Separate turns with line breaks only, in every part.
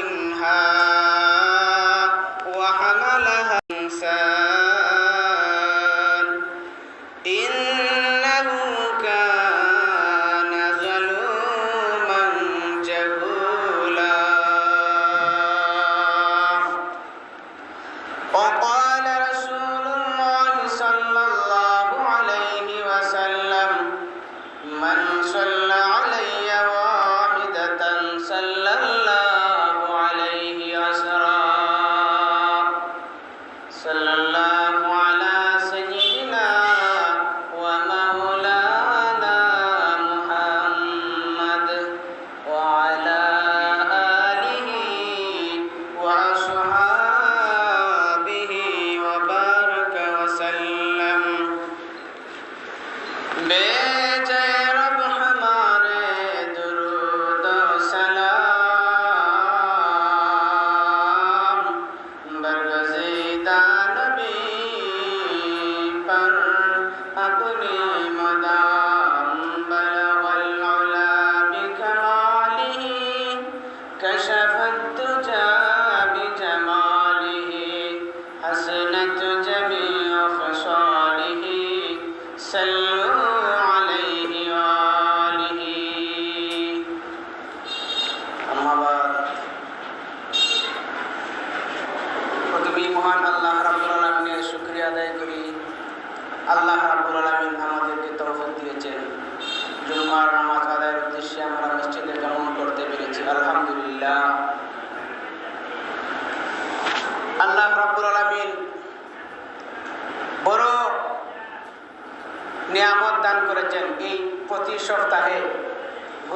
منها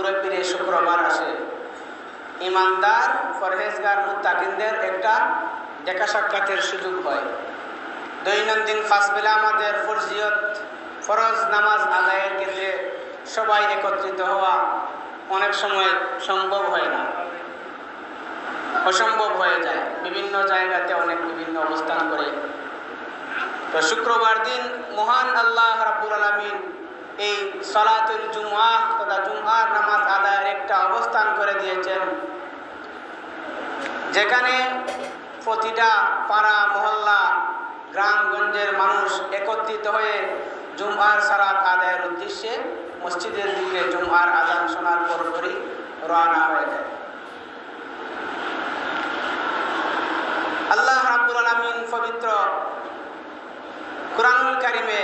ঘুরে ফিরে শুক্রবার আসে। ইমানদার ফরহেজগার মুত্তাকিনদের একটা দেখা সাক্ষাতের সুযোগ হয়। দৈনন্দিন ফাঁসবেলা আমাদের ফরজিয়ত, ফরজ নামাজ আদায়ের ক্ষেত্রে সবাই একত্রিত হওয়া অনেক সময় সম্ভব হয় না। অসম্ভব হয়ে যায়। বিভিন্ন জায়গাতে অনেক বিভিন্ন অবস্থান করে। তো শুক্রবার দিন মহান আল্লাহ রাব্বুল আলমিন এই সলাতুল জুমআ তথা জুমআর নামাজ আদায়ের একটা অবস্থান করে দিয়েছেন। যেখানে প্রতিটা পাড়া, মহল্লা, গ্রামগঞ্জের মানুষ একত্রিত হয়ে জুমআর সালাত আদায়ের উদ্দেশ্যে মসজিদের দিকে জুমআর আদান শোনার পরপরই রওনা হয়ে যায়। আল্লাহ রাব্বুল আলামিন পবিত্র কোরআনুল কারিমে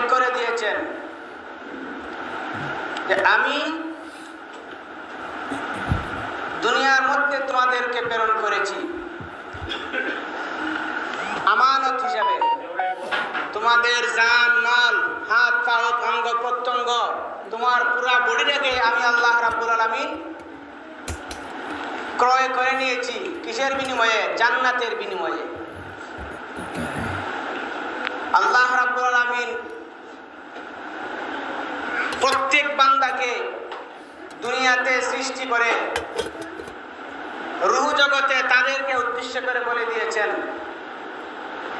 উল্লেখ করে দিয়েছেন। যে আমি দুনিয়ার মধ্যে তোমাদেরকে প্রেরণ করেছি। আমানত হিসাবে। তোমাদের জান, মাল, হাত, পাও, অঙ্গ, প্রত্যঙ্গ তোমার পুরা বডিটাকে আমি আল্লাহ রাব্বুল আলামিন ক্রয় করে নিয়েছি কিসের বিনিময়ে? জান্নাতের বিনিময়ে। আল্লাহ রাব্বুল আলামিন প্রত্যেক বান্দাকে দুনিয়াতে সৃষ্টি করে, রুহ জগতে তাদেরকে উদ্দেশ্য করে বলে দিয়েছেন,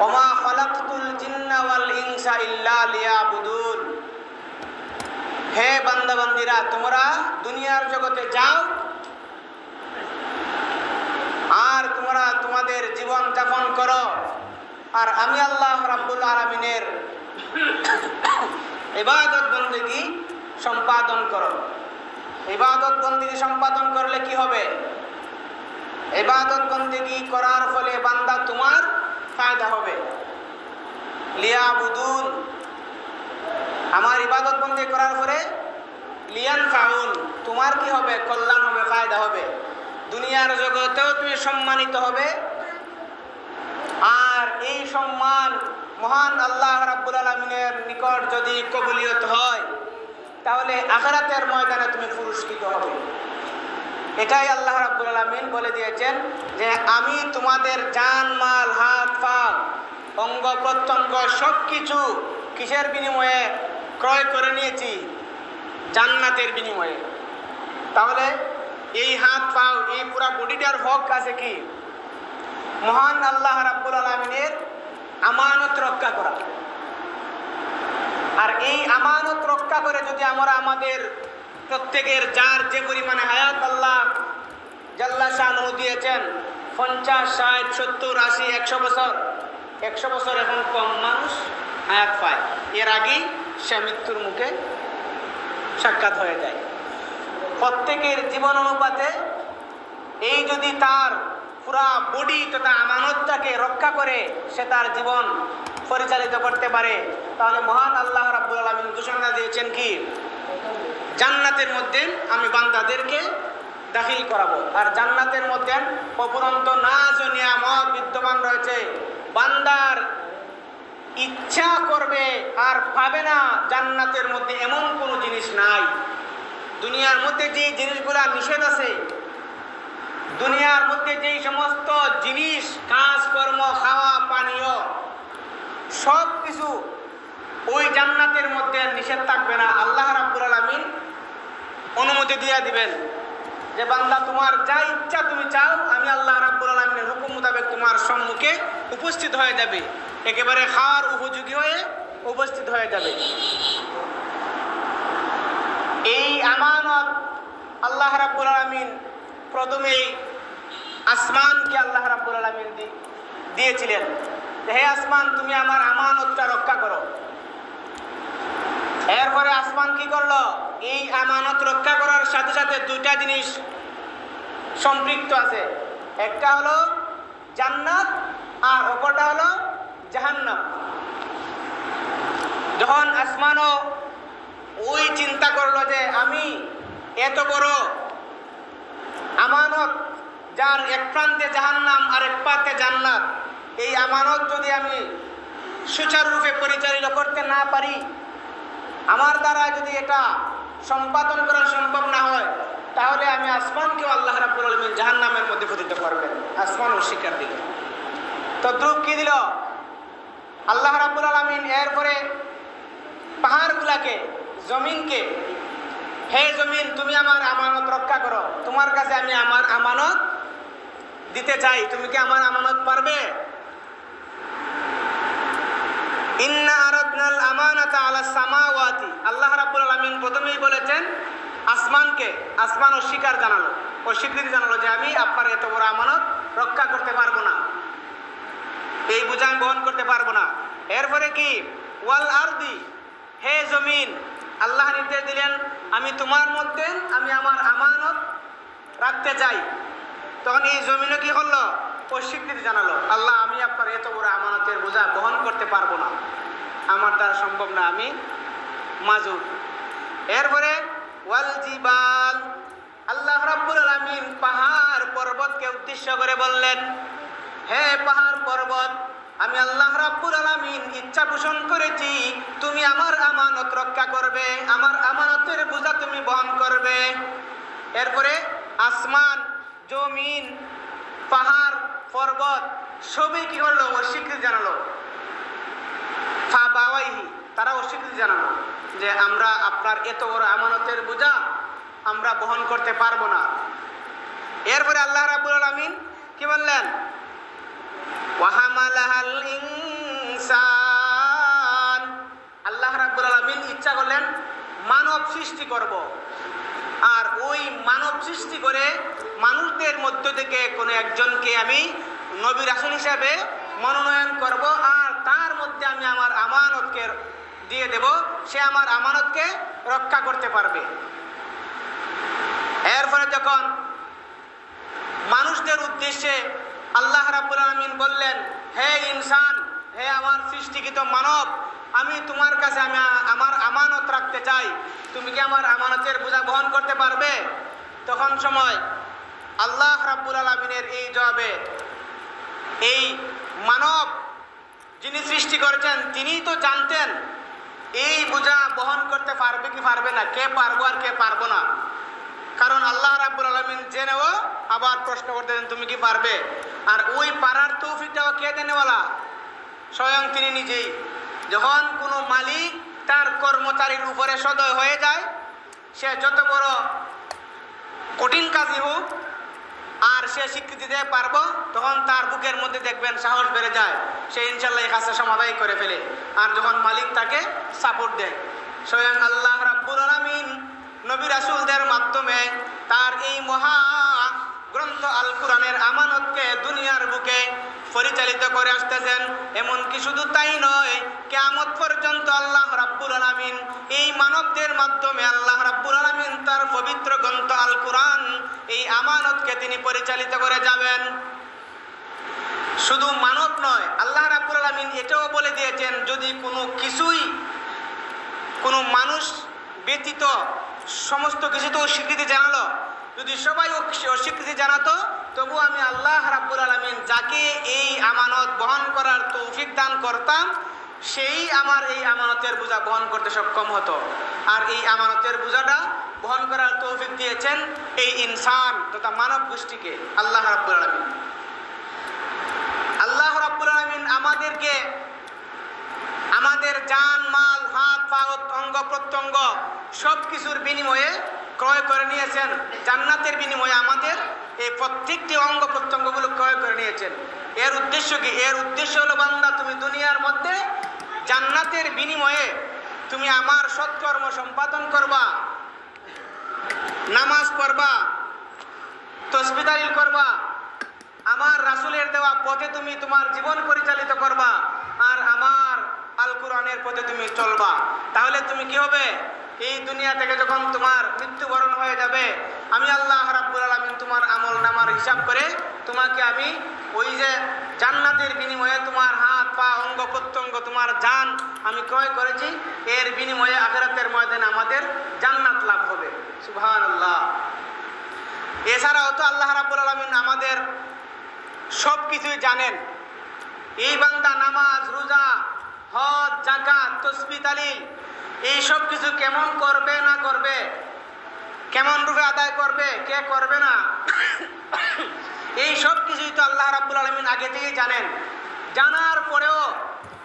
ওমা খলাকতুল জিন্না ওয়াল ইনসা ইল্লা লিয়াবুদুন। হে বান্দাবান্দিরা, তোমরা দুনিয়ার জগতে যাও, আর তোমরা তোমাদের জীবন যাপন করো। আর আমি আল্লাহ রাব্বুল আলমিনের ইবাদত বন্দেগি সম্পাদন করো। ইবাদত বন্দেগি সম্পাদন করলে কি হবে? ইবাদত বন্দেগি করার ফলে বান্দা তোমার ফায়দা হবে। লিয়া বুদুন আমার ইবাদত বন্দি করার পরে লিয়ান ফাউন তোমার কি হবে? কল্যাণ হবে, ফায়দা হবে। দুনিয়ার জগতেও তুমি সম্মানিত হবে। আর এই সম্মান মহান আল্লাহ রাব্বুল আলমিনের নিকট যদি কবুলিয়ত হয় তাহলে আখরাতের ময়দানে তুমি পুরস্কৃত হবে। এটাই আল্লাহ রাব্বুল আলমিন বলে দিয়েছেন যে আমি তোমাদের জান, মাল, হাত পা অঙ্গ, প্রত্যঙ্গ সব কিছু কিসের বিনিময়ে ক্রয় করে নিয়েছি? জান্নাতের বিনিময়ে। তাহলে এই হাত, পাও, এই পুরা বডিটার হক আছে কি? মহান আল্লাহ রাব্বুল আলমিনের আমানত রক্ষা করা। আর এই আমানত রক্ষা করে যদি আমরা আমাদের প্রত্যেকের যার যে পরিমাণে হায়াত আল্লাহ জাল্লা শাহ দিয়েছেন, পঞ্চাশ, ষাট, সত্তর, আশি, একশো বছর একশো বছর এখন কম মানুষ হায়াত পায়। এর আগেই সে মৃত্যুর মুখে সাক্ষাৎ হয়ে যায়। প্রত্যেকের জীবন অনুপাতে এই যদি তার পুরা বডি তথা আমানতটাকে রক্ষা করে, সে তার জীবন পরিচালিত করতে পারে, তাহলে মহান আল্লাহ রাব্বুল আলামিন ঘোষণা দিয়েছেন কি? জান্নাতের মধ্যে আমি বান্দাদেরকে দাখিল করাবো। আর জান্নাতের মধ্যে অপরন্ত নাজ ও নিয়ামত বিদ্যমান রয়েছে। বান্দার ইচ্ছা করবে আর পাবে না জান্নাতের মধ্যে এমন কোনো জিনিস নাই। দুনিয়ার মধ্যে যে জিনিসগুলা নিষেধ আছে, দুনিয়ার মধ্যে যেই সমস্ত জিনিস, কাজকর্ম, খাওয়া, পানীয় সব কিছু ওই জান্নাতের মধ্যে নিষেধ থাকবে না। আল্লাহ রাব্বুল আলামিন অনুমতি দিয়ে দিবেন যে, বান্দা, তোমার যা ইচ্ছা তুমি চাও, আমি আল্লাহ রাব্বুল আলামিনের হুকুম মোতাবেক তোমার সম্মুখে উপস্থিত হয়ে যাবে। একেবারে খাওয়ার উপযোগী হয়ে উপস্থিত হয়ে যাবে। এই আমানত আল্লাহ রাব্বুল আলামিন প্রথমেই আসমানকে আল্লাহ রাব্বুল আলামিন দিয়েছিলেন। হে আসমান, তুমি আমার আমানতটা রক্ষা করো। এরপরে আসমান কি করল? এই আমানত রক্ষা করার সাথে সাথে দুইটা জিনিস সম্পৃক্ত আছে। একটা হলো জান্নাত, আর অপরটা হলো জাহান্নাম। যখন আসমানও ওই চিন্তা করল যে আমি এত বড় আমানত, যার এক প্রান্তে জাহান্নাম, আর এক প্রান্তে জান্নাত এই আমানত যদি আমি সুচারুরূপে পরিচালিত করতে না পারি, আমার দ্বারা যদি এটা সম্পাদন করা সম্ভব না হয়, তাহলে আমি আসমানকে আল্লাহ রাব্বুল আলমিন জাহান নামের মধ্যে পতিত করবেন। আসমান অস্বীকার দিল। তদ্রুপ কি দিল? আল্লাহ রাব্বুল আলমিন এরপরে পাহাড়গুলাকে, জমিনকে, হে জমিন, তুমি আমার আমানত রক্ষা করো। তোমার কাছে আমি আমার আমানত দিতে চাই। তুমি কি আমার আমানত পারবে? ইন্না আরাদনাল আমানাতা আলা সামাওয়াতি। আল্লাহ রাব্বুল আলামিন প্রথমেই বলেছেন, আসমানকে আসমান অস্বীকার জানালো। অস্বীকৃতি জানালো যে আমি আপনার এত বড় আমানত রক্ষা করতে পারব না। এই বোঝা আমি বহন করতে পারব না। এরপরে কি? ওয়াল আরদি, হে জমিন, আল্লাহ নির্দেশ দিলেন, আমি তোমার মধ্যে, আমি আমার আমানত রাখতে চাই। তখন এই জমিনও কি করল অস্বীকৃতি জানালো, আল্লাহ, আমি আপনার এত বড় আমানতের বোঝা বহন করতে পারব না। আমার দ্বারা সম্ভব না, আমি মাজুর। এরপরে ওয়াল জিবাল আল্লাহ রাব্বুল আলামিন পাহাড় পর্বতকে উদ্দেশ্য করে বললেন, হে পাহাড় পর্বত, আমি আল্লাহ রাব্বুল আলামিন ইচ্ছা পোষণ করেছি, তুমি আমার আমানত রক্ষা করবে, আমার আমানতের বোঝা তুমি বহন করবে। এরপরে, আসমান, জমিন, পাহাড় পর্বত সবই কি হলো অস্বীকৃতি জানালো। ফা বাওয়াইহি তারা অস্বীকৃতি জানালো যে আমরা আপনার এত বড় আমানতের বোঝা আমরা বহন করতে পারব না। এরপরে আল্লাহ রাবুল আলমিন কি বললেন? আল্লাহ রাব্বুল আলামিন ইচ্ছা করলেন মানব সৃষ্টি করব। আর ওই মানব সৃষ্টি করে মানুষদের মধ্য থেকে কোনো একজনকে আমি নবী রাসূল হিসাবে মনোনয়ন করব আর তার মধ্যে আমি আমার আমানতকে দিয়ে দেব, সে আমার আমানতকে রক্ষা করতে পারবে। এরপরে যখন মানুষদের উদ্দেশ্যে আল্লাহ রাব্বুল আলামিন বললেন, হে ইনসান, হে আমার সৃষ্টিকৃত মানব আমি তোমার কাছে আমি আমার আমানত রাখতে চাই। তুমি কি আমার আমানতের বোঝা বহন করতে পারবে? তখন সময় আল্লাহ রাব্বুল আলামিনের এই জবাবে এই মানব যিনি সৃষ্টি করেছেন তিনি তো জানতেন এই বোঝা বহন করতে পারবে কি পারবে না, কে পারব আর কে পারব না। কারণ আল্লাহ রাব্বুল আলমিন জেনেও আবার প্রশ্ন করতেছেন, তুমি কি পারবে? আর ওই পারার তৌফিকটাও কে দেনেওয়ালা? স্বয়ং তিনি নিজেই। যখন কোনো মালিক তার কর্মচারীর উপরে সদয় হয়ে যায়, সে যত বড় কঠিন কাজই হোক, আর সে স্বীকৃতি দিতে পারব, তখন তার বুকের মধ্যে দেখবেন সাহস বেড়ে যায়। সে ইনশাল্লাহ এই কাজটা সমাধান করে ফেলে। আর যখন মালিক তাকে সাপোর্ট দেয়, স্বয়ং আল্লাহ রাব্বুল আলামিন নবী রাসূলদের মাধ্যমে তার এই মহা গ্রন্থ আল কোরআনের আমানতকে দুনিয়ার বুকে পরিচালিত করে আসতেছেন। এমনকি শুধু তাই নয়, কেয়ামত পর্যন্ত আল্লাহ রাব্বুল আলামিন এই মানবদের মাধ্যমে আল্লাহ রাব্বুল আলামিন তার পবিত্র গ্রন্থ আল কোরআন এই আমানতকে তিনি পরিচালিত করে যাবেন। শুধু মানব নয়, আল্লাহ রাব্বুল আলামিন এটাও বলে দিয়েছেন, যদি কোনো কিছুই কোনো মানুষ ব্যতীত সমস্ত কিছু তো স্বীকৃতি জানালো, যদি সবাই অস্বীকৃতি জানাতো তবু আমি আল্লাহ রাব্বুল আলামিন যাকে এই আমানত বহন করার তৌফিক দান করতাম, সেই আমার এই আমানতের বোঝা বহন করতে সক্ষম হতো। আর এই আমানতের বোঝাটা বহন করার তৌফিক দিয়েছেন এই ইনসান তথা মানব গোষ্ঠীকে, আল্লাহ রাব্বুল আলামিন। আল্লাহ রাব্বুল আলামিন আমাদেরকে আমাদের জান, মাল, হাত, পা অঙ্গ প্রত্যঙ্গ সব কিছুর বিনিময়ে ক্রয় করে নিয়েছেন। জান্নাতের বিনিময়ে আমাদের এই প্রত্যেকটি অঙ্গ প্রত্যঙ্গগুলো ক্রয় করে নিয়েছেন। এর উদ্দেশ্য কি? এর উদ্দেশ্য হলো, বান্দা, তুমি দুনিয়ার মধ্যে জান্নাতের বিনিময়ে তুমি আমার সৎকর্ম সম্পাদন করবা, নামাজ পড়বা তসবিদারিল করবা, আমার রাসুলের দেওয়া পথে তুমি তোমার জীবন পরিচালিত করবা, আর আমার আল কোরআনের পথে তুমি চলবা। তাহলে তুমি কি হবে? এই দুনিয়া থেকে যখন তোমার মৃত্যুবরণ হয়ে যাবে আমি আল্লাহ রাব্বুল আলামিন তোমার আমল নামার হিসাব করে তোমাকে আমি ওই যে জান্নাতের বিনিময়ে তোমার হাত, পা, অঙ্গ, প্রত্যঙ্গ, তোমার জান আমি ক্রয় করেছি, এর বিনিময়ে আখেরাতের ময়দানে আমাদের জান্নাত লাভ হবে। সুবহানাল্লাহ। এছাড়াও তো আল্লাহ রাব্বুল আলামিন আমাদের সব কিছুই জানেন। এই বান্দা নামাজ, রোজা, হজ জাকাত তসবি, তালিল, এই সব কিছু কেমন করবে, না করবে কেমন রূপে আদায় করবে? কে করবে না? এই সব কিছুই তো আল্লাহ রাব্বুল আলমিন আগে থেকেই জানেন। জানার পরেও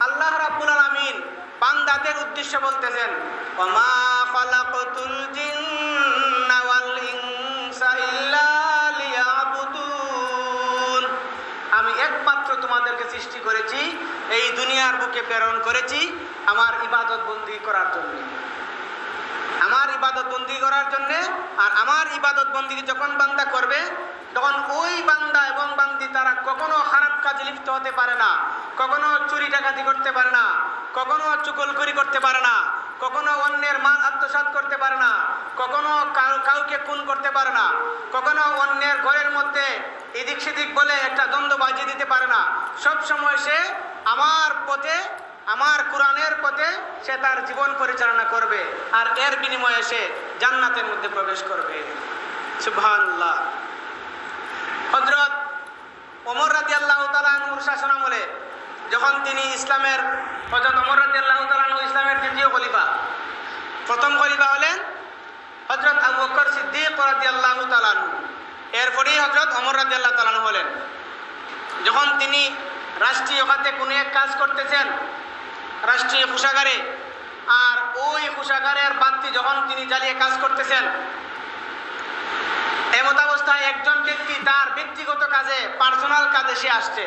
আল্লাহ রাব্বুল আলমিন বান্দাদের উদ্দেশ্য বলতেছেন আমি একমাত্র তোমাদেরকে সৃষ্টি করেছি, এই দুনিয়ার বুকে প্রেরণ করেছি, আমার ইবাদত বন্দি করার জন্য। আমার ইবাদত বন্দি করার জন্য আর আমার ইবাদত বন্দি যখন বান্দা করবে, তখন ওই বান্দা এবং বান্দি তারা কখনো খারাপ কাজে লিপ্ত হতে পারে না, কখনো চুরি ডাকাতি করতে পারে না, কখনো চুকলকরি করতে পারে না, কখনো অন্যের মাল আত্মসাৎ করতে পারে না, কখনো কাউ- কাউকে খুন করতে পারে না, কখনো অন্যের ঘরের মধ্যে এদিক সেদিক বলে একটা দ্বন্দ্ব বাজিয়ে দিতে পারে না। সব সময় সে আমার পথে আমার কোরআনের পথে সে তার জীবন পরিচালনা করবে আর এর বিনিময়ে সে জান্নাতের মধ্যে প্রবেশ করবে। সুবহানাল্লাহ। হজরত ওমর রাজি আল্লাহ তালুর শাসনামলে যখন তিনি ইসলামের হজরত ওমর রাজি আল্লাহ তালু ইসলামের দ্বিতীয় খলিফা, প্রথম খলিফা হলেন হজরত আবু বকর সিদ্দিক রাজি আল্লাহ তালানু এরপরেই হজরত ওমর রাজি আল্লাহ তালানু হলেন যখন তিনি রাষ্ট্রীয় খাতে কোনো এক কাজ করতেছেন রাষ্ট্রীয় কোষাগারে। আর ওই কোষাগারের বাতি যখন তিনি জ্বালিয়ে কাজ করতেছেন, এমত অবস্থায় একজন ব্যক্তি তার ব্যক্তিগত কাজে পার্সোনাল কাজে সে আসছে।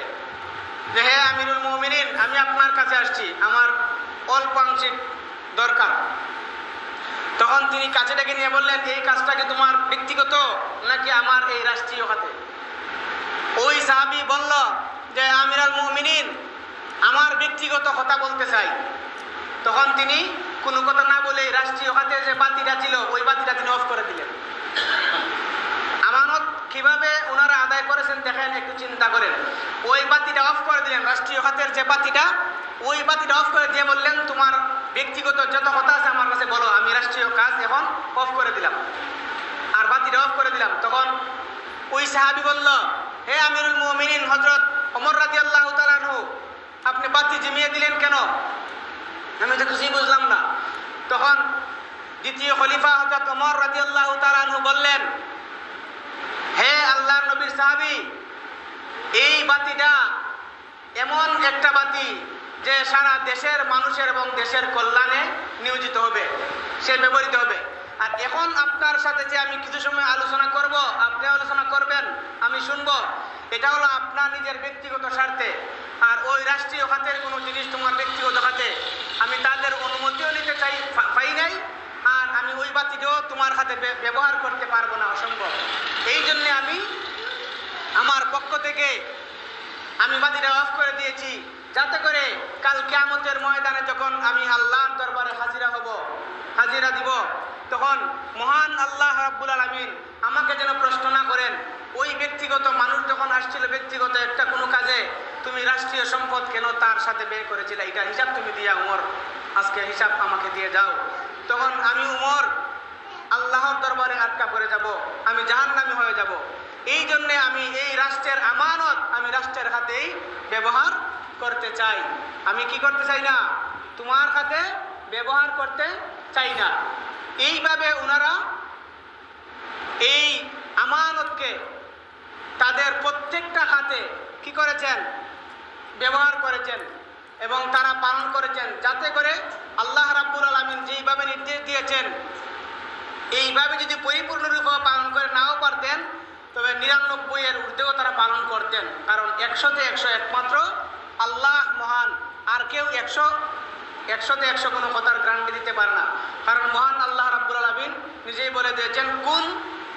যে, হে আমিরুল মোমিনিন, আমি আপনার কাছে আসছি। আমার অল্প আংশিক দরকার। তখন তিনি কাছে ডেকে নিয়ে বললেন, এই কাজটা কি তোমার ব্যক্তিগত, নাকি আমার এই রাষ্ট্রীয় খাতে ওই সাহাবি বলল যে, আমিরাল মুমিনিন আমার ব্যক্তিগত কথা বলতে চাই। তখন তিনি কোনো কথা না বলে রাষ্ট্রীয় খাতে যে বাতিটা ছিল, ওই বাতিটা তিনি অফ করে দিলেন। আমানত কীভাবে ওনারা আদায় করেছেন দেখেন, একটু চিন্তা করেন। ওই বাতিটা অফ করে দিলেন, রাষ্ট্রীয় খাতের যে বাতিটা, ওই বাতিটা অফ করে দিয়ে বললেন, তোমার ব্যক্তিগত যত কথা আছে আমার কাছে বলো, আমি রাষ্ট্রীয় কাজ এখন অফ করে দিলাম। আর বাতিটা অফ করে দিলাম। তখন ওই সাহাবি বলল, হে আমিরুল মুমিনিন হজরত অমর রাজি আল্লাহ তালানহু আপনি বাতি জিমিয়ে দিলেন কেন? আমি তো কিছুই বুঝলাম না। তখন দ্বিতীয় খলিফা হজরত অমর রাজি আল্লাহ তালানহু বললেন, হে আল্লাহর নবীর সাহাবি, এই বাতিটা এমন একটা বাতি যে সারা দেশের মানুষের এবং দেশের কল্যাণে নিয়োজিত হবে, সে ব্যবহৃত হবে। আর এখন আপনার সাথে যে আমি কিছু সময় আলোচনা করব আপনি আলোচনা করবেন, আমি শুনব। এটা হলো আপনার নিজের ব্যক্তিগত স্বার্থে। আর ওই রাষ্ট্রীয় খাতের কোনো জিনিস তোমার ব্যক্তিগত খাতে, আমি তাদের অনুমতিও নিতে চাই পাই নাই, আর আমি ওই বাতিটাও তোমার হাতে ব্যবহার করতে পারব না, অসম্ভব। এই জন্যে আমি আমার পক্ষ থেকে আমি বাতিটা অফ করে দিয়েছি, যাতে করে কাল কেয়ামতের ময়দানে যখন আমি আল্লাহর দরবারে হাজিরা হব, হাজিরা দিব, তখন মহান আল্লাহ রাব্বুল আলামিন আমাকে যেন প্রশ্ন না করেন ওই ব্যক্তিগত মানুষ যখন আসছিল, ব্যক্তিগত একটা কোনো কাজে, তুমি রাষ্ট্রীয় সম্পদ কেন তার সাথে বের করেছিলে? এটা হিসাব তুমি দিয়া, উমর। আজকে হিসাব আমাকে দিয়ে যাও। তখন আমি, উমর, আল্লাহর দরবারে আটকা পড়ে যাব। আমি জাহান্নামী হয়ে যাব। এই জন্যে আমি এই রাষ্ট্রের আমানত আমি রাষ্ট্রের হাতেই ব্যবহার করতে চাই। আমি কি করতে চাই না? তোমার হাতে ব্যবহার করতে চাই না। এইভাবে ওনারা এই আমানতকে তাদের প্রত্যেকটা হাতে কি করেছেন? ব্যবহার করেছেন এবং তারা পালন করেছেন। যাতে করে আল্লাহ রাব্বুল আলমিন যেইভাবে নির্দেশ দিয়েছেন, এইভাবে যদি পরিপূর্ণরূপে পালন করে নাও পারতেন, তবে নিরানব্বই এর ঊর্ধ্বেও তারা পালন করতেন। কারণ একশোতে একশো একমাত্র আল্লাহ মহান, আর কেউ একশো, একশোতে একশো কোনো কথার গ্রান্টি দিতে পারে না। কারণ মহান আল্লাহ রাব্বুল আলমিন নিজেই বলে দিয়েছেন, কোন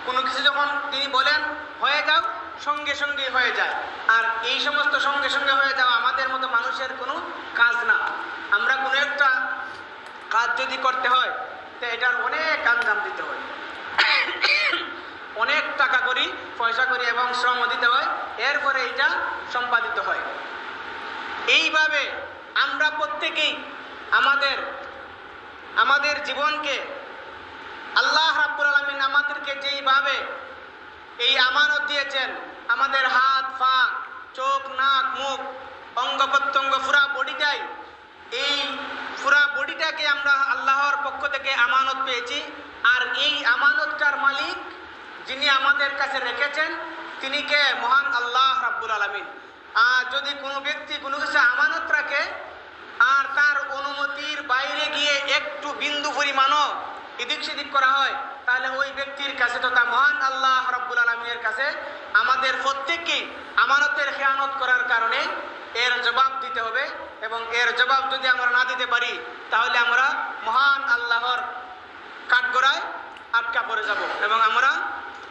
কোনো কিছু যখন তিনি বলেন, হয়ে যাও, সঙ্গে সঙ্গে হয়ে যায়। আর এই সমস্ত সঙ্গে সঙ্গে হয়ে যাওয়া আমাদের মতো মানুষের কোনো কাজ না। আমরা কোনো একটা কাজ যদি করতে হয়, তো এটার অনেক আঞ্জাম দিতে হয়। অনেক টাকা করি, পয়সা করি এবং শ্রম দিতে হয়, এরপরে এটা সম্পাদিত হয়। এইভাবে আমরা প্রত্যেকেই আমাদের আমাদের জীবনকে আল্লাহ রাব্বুল আলমিন আমাদেরকে যেইভাবে এই আমানত দিয়েছেন, আমাদের হাত, পা, চোখ, নাক, মুখ অঙ্গ প্রত্যঙ্গ পুরা বডিটাই, এই পুরা বডিটাকে আমরা আল্লাহর পক্ষ থেকে আমানত পেয়েছি। আর এই আমানতটার মালিক যিনি আমাদের কাছে রেখেছেন, তিনি কে? মহান আল্লাহ রাব্বুল আলমিন। আর যদি কোনো ব্যক্তি কোনো কিছু আমানত রাখে, আর তার অনুমতির বাইরে গিয়ে একটু বিন্দু পরিমাণও এদিক সেদিক করা হয়, তাহলে ওই ব্যক্তির কাছে তথা মহান আল্লাহ রাব্বুল আলমিনের কাছে আমাদের প্রত্যেককেই আমানতের খেয়ানত করার কারণে এর জবাব দিতে হবে এবং এর জবাব যদি আমরা না দিতে পারি, তাহলে আমরা মহান আল্লাহর কাঠগড়ায় আটকা পড়ে যাব এবং আমরা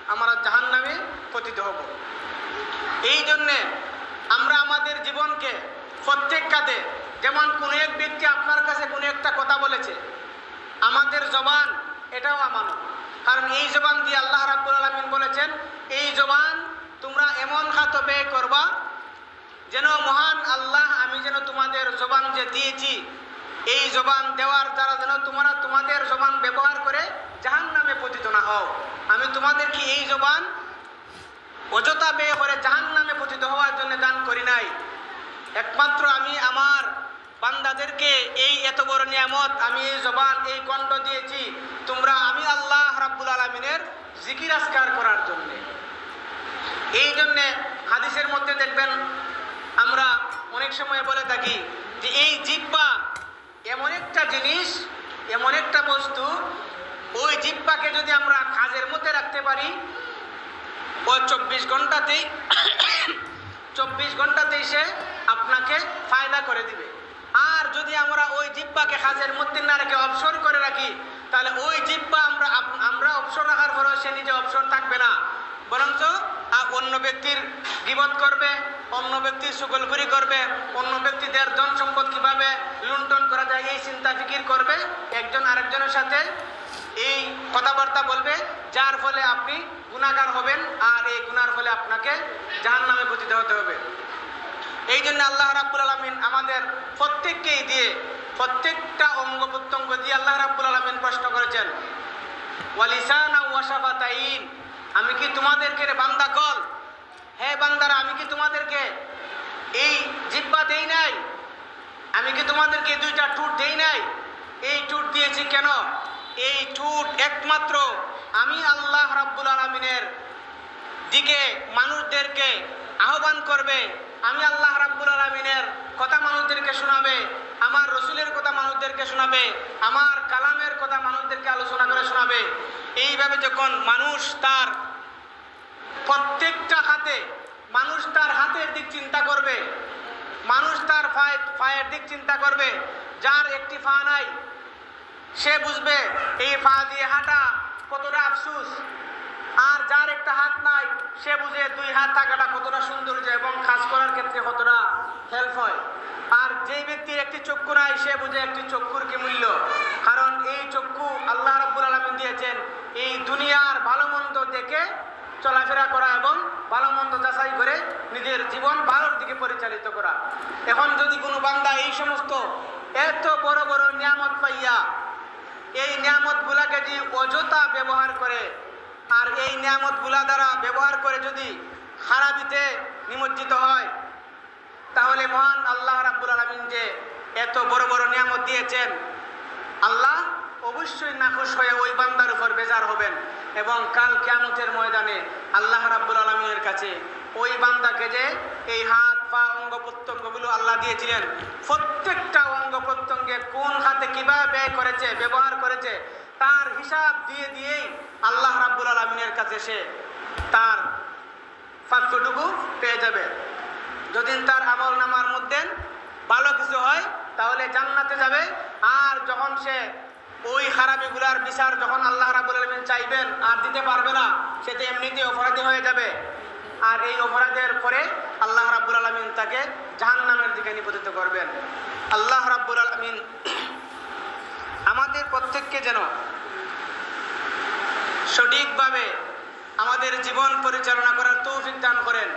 আমরা জাহান নামে পতিত হব। এই জন্যে আমরা আমাদের জীবনকে প্রত্যেক কাজে যেমন কোনো এক ব্যক্তি আপনার কাছে কোনো একটা কথা বলেছে আমাদের জবান, এটাও আমানত। কারণ এই জবান দিয়ে আল্লাহ রাব্বুল আলমিন বলেছেন, এই জবান তোমরা এমন খাত ব্যয় করবা যেন মহান আল্লাহ আমি যেন তোমাদের জবান যে দিয়েছি, এই জবান দেওয়ার দ্বারা যেন তোমরা তোমাদের জবান ব্যবহার করে জাহান নামে পতিত না হও। আমি তোমাদেরকে এই জবান অযথা ব্যয় করে জাহান নামে পতিত হওয়ার জন্য দান করি নাই? একমাত্র আমি আমার বান্দাদেরকে এই এত বড় নিয়ামত আমি এই জবান, এই কণ্ঠ দিয়েছি। তোমরা আমি আল্লাহ রাব্বুল আলমিনের জিকির আসকার করার জন্যে। এই জন্যে হাদিসের মধ্যে দেখবেন, আমরা অনেক সময় বলে থাকি যে এই জিব্বা এমন একটা জিনিস, এমন একটা বস্তু, ওই জিব্বাকে যদি আমরা কাজের মধ্যে রাখতে পারি ও চব্বিশ ঘন্টাতেই চব্বিশ ঘন্টাতেই সে আপনাকে ফায়দা করে দিবে। আর যদি আমরা ওই জিব্বাকে কাজের মধ্যে না রেখে অবসর করে রাখি, তাহলে ওই জিব্বা আমরা আমরা অবসর রাখার পরেও সে নিজে অপশন থাকবে না। বরঞ্চ অন্য ব্যক্তির গিবত করবে, অন্য ব্যক্তির সুগলখুরি করবে, অন্য ব্যক্তিদের ধন সম্পদ কীভাবে লুণ্ঠন করা যায়, এই চিন্তা ফিকির করবে। একজন আরেকজনের সাথে এই কথাবার্তা বলবে, যার ফলে আপনি গুণাগার হবেন, আর এই গুণার ফলে আপনাকে জাহান নামে পতিত হতে হবে। এই জন্য আল্লাহ রাব্বুল আলমিন আমাদের প্রত্যেককেই দিয়ে, প্রত্যেকটা অঙ্গ প্রত্যঙ্গ দিয়ে আল্লাহ রাব্বুল আলমিন প্রশ্ন করেছেন, ওয়ালিসানা ওয়াসাফাতাইন আমি কি তোমাদেরকে রে বান্দা কল? হে বান্দারা, আমি কি তোমাদেরকে এই জিব্বা দেই নাই? আমি কি তোমাদেরকে দুইটা টুট দেই নাই? এই টুট দিয়েছি কেন? এই টুট একমাত্র আমি আল্লাহ রাব্বুল আলমিনের দিকে মানুষদেরকে আহ্বান করবে, আমি আল্লাহ রাব্বুল কথা মানুষদেরকে শোনাবে, আমার রসুলের কথা মানুষদেরকে শোনাবে, আমার কালামের কথা মানুষদেরকে আলোচনা করে শোনাবে। এইভাবে যখন মানুষ তার প্রত্যেকটা হাতে, মানুষ তার হাতের দিক চিন্তা করবে, মানুষ তার পায়ে পায়ের দিক চিন্তা করবে, যার একটি পা নাই, সে বুঝবে, এই পা দিয়ে হাঁটা কতটা আফসুস। আর যার একটা হাত নাই, সে বুঝে দুই হাত থাকাটা কতটা সৌন্দর্য এবং কাজ করার ক্ষেত্রে কতটা হেল্প হয়। আর যেই ব্যক্তির একটি চক্ষু নাই, সে বুঝে একটি চক্ষুর কি মূল্য। কারণ এই চক্ষু আল্লাহ রাব্বুল আলমিন দিয়েছেন, এই দুনিয়ার ভালো মন্দ দেখে চলাফেরা করা এবং ভালো মন্দ যাচাই করে নিজের জীবন ভালোর দিকে পরিচালিত করা। এখন যদি কোনো বান্দা এই সমস্ত এত বড় বড় নিয়ামত পাইয়া, এই নিয়ামতগুলাকে যে অযথা ব্যবহার করে আর এই নিয়ামতগুলা দ্বারা ব্যবহার করে যদি খারাপিতে নিমজ্জিত হয়, তাহলে মহান আল্লাহ রাব্বুল আলমিন যে এত বড় বড় নিয়ামত দিয়েছেন, আল্লাহ অবশ্যই নাখুশ হয়ে ওই বান্দার উপর বেজার হবেন এবং কাল কিয়ামতের ময়দানে আল্লাহ রাব্বুল আলমিনের কাছে ওই বান্দাকে যে এই হাত, পা, অঙ্গ প্রত্যঙ্গগুলো আল্লাহ দিয়েছিলেন, প্রত্যেকটা অঙ্গ প্রত্যঙ্গে কোন হাতে কীভাবে ব্যয় করেছে, ব্যবহার করেছে তার হিসাব দিয়ে দিয়েই আল্লাহ রাব্বুল আলমিনের কাছে সে তার প্রাপ্যটুকু পেয়ে যাবে। যদি তার আমল নামার মধ্যে ভালো কিছু হয়, তাহলে জান্নাতে যাবে। আর যখন সে ওই খারাপিগুলার বিচার যখন আল্লাহ রাবুল আলমিন চাইবেন আর দিতে পারবে না, সে তো এমনিতে অপরাধী হয়ে যাবে। আর এই অপরাধের পরে আল্লাহ রাব্বুল আলমিন তাকে জাহান নামের দিকে নিপতিত করবেন। আল্লাহ রাব্বুল আলমিন আমাদের প্রত্যেককে যেন সঠিকভাবে আমাদের জীবন পরিচালনা করার তৌফিক দান করেন।